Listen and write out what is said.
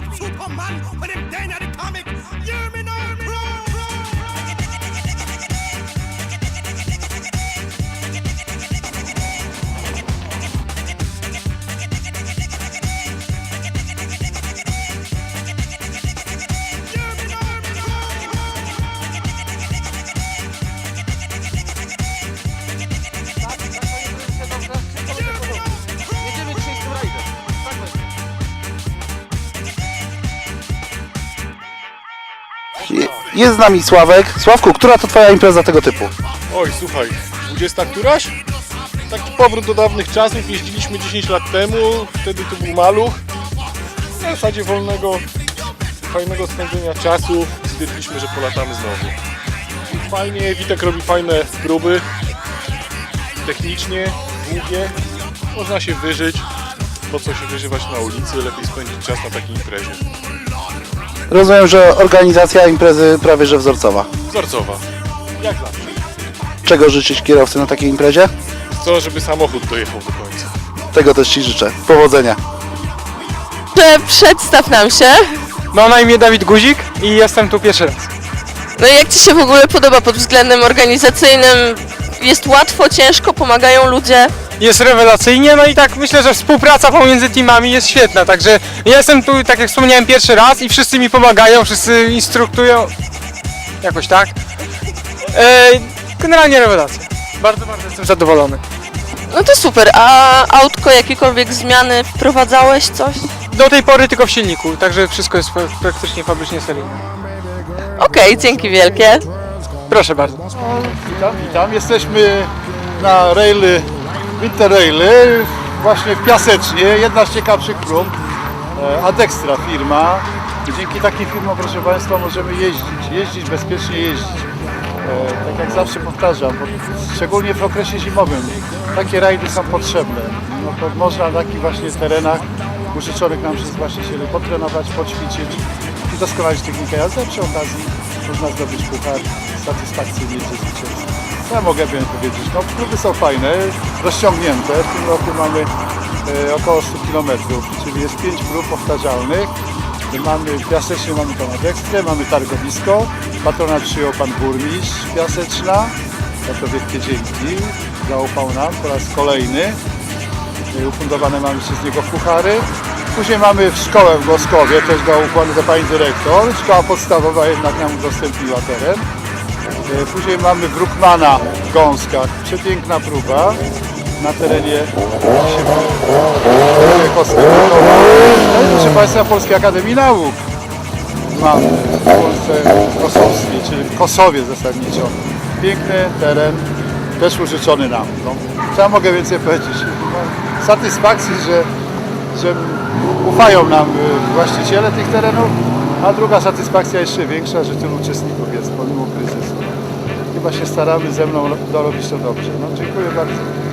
up Superman Jest z nami Sławek. Sławku, która to twoja impreza tego typu? Oj, słuchaj, 20 któraś? Taki powrót do dawnych czasów, jeździliśmy 10 lat temu, wtedy to był maluch. W zasadzie wolnego, fajnego spędzenia czasu, stwierdziliśmy, że polatamy znowu. Fajnie, Witek robi fajne próby, technicznie, długie, można się wyżyć, po co się wyżywać na ulicy, lepiej spędzić czas na takiej imprezie. Rozumiem, że organizacja imprezy prawie że wzorcowa. Wzorcowa, jak zawsze. Czego życzyć kierowcy na takiej imprezie? To, żeby samochód dojechał do końca. Tego też Ci życzę. Powodzenia. Przedstaw nam się. Mam na imię Dawid Guzik i jestem tu pierwszy raz. No i jak Ci się w ogóle podoba pod względem organizacyjnym? Jest łatwo, ciężko, pomagają ludzie? Jest rewelacyjnie, no i tak myślę, że współpraca pomiędzy teamami jest świetna, także ja jestem tu, tak jak wspomniałem, pierwszy raz i wszyscy mi pomagają, wszyscy instruktują, jakoś tak. E, generalnie rewelacja. Bardzo, bardzo jestem zadowolony. No to super. A autko, jakiekolwiek zmiany wprowadzałeś coś? Do tej pory tylko w silniku, także wszystko jest pra- praktycznie fabrycznie seryjne. Okej, dzięki wielkie. Proszę bardzo. Witam, witam. Jesteśmy na raily, Winter Raily, właśnie w Piasecznie, jedna z ciekawszych prób. E, Adextra firma. Dzięki takim firmom, proszę Państwa, możemy jeździć, jeździć, bezpiecznie jeździć. E, Tak jak zawsze powtarzam, szczególnie w okresie zimowym takie rajdy są potrzebne. No to można na takich właśnie terenach użyczonych nam przez właścicieli potrenować, poćwiczyć i doskonalić technikę jazdy, a przy okazji można zdobyć puchar satysfakcji mieć ze zwycięstwa. Ja mogę powiedzieć, no kluby są fajne, rozciągnięte, w tym roku mamy e, około 100 km, czyli jest 5 prób powtarzalnych. Mamy w Piasecznie mamy tą Adekstrę, mamy targowisko, patronat przyjął pan burmistrz Piaseczna, za to wielkie dzięki, zaufał nam po raz kolejny. E, Ufundowane mamy przez niego puchary. Później mamy w szkołę w Goskowie, też dał układ do pani dyrektor. Szkoła podstawowa jednak nam udostępniła teren. E, Później mamy Brookmana w Gąskach. Przepiękna próba na terenie proszę Państwa, Polskiej Akademii Nauk mamy w Polsce Kosowskiej, czyli w Kosowie zasadniczo. Piękny teren, też użyczony nam. No, co ja mogę więcej powiedzieć? Satysfakcji, że, że ufają nam y, właściciele tych terenów, a druga satysfakcja jeszcze większa, że tylu uczestników jest pomimo kryzysu. Chyba się staramy ze mną dorobić to dobrze. No, dziękuję bardzo.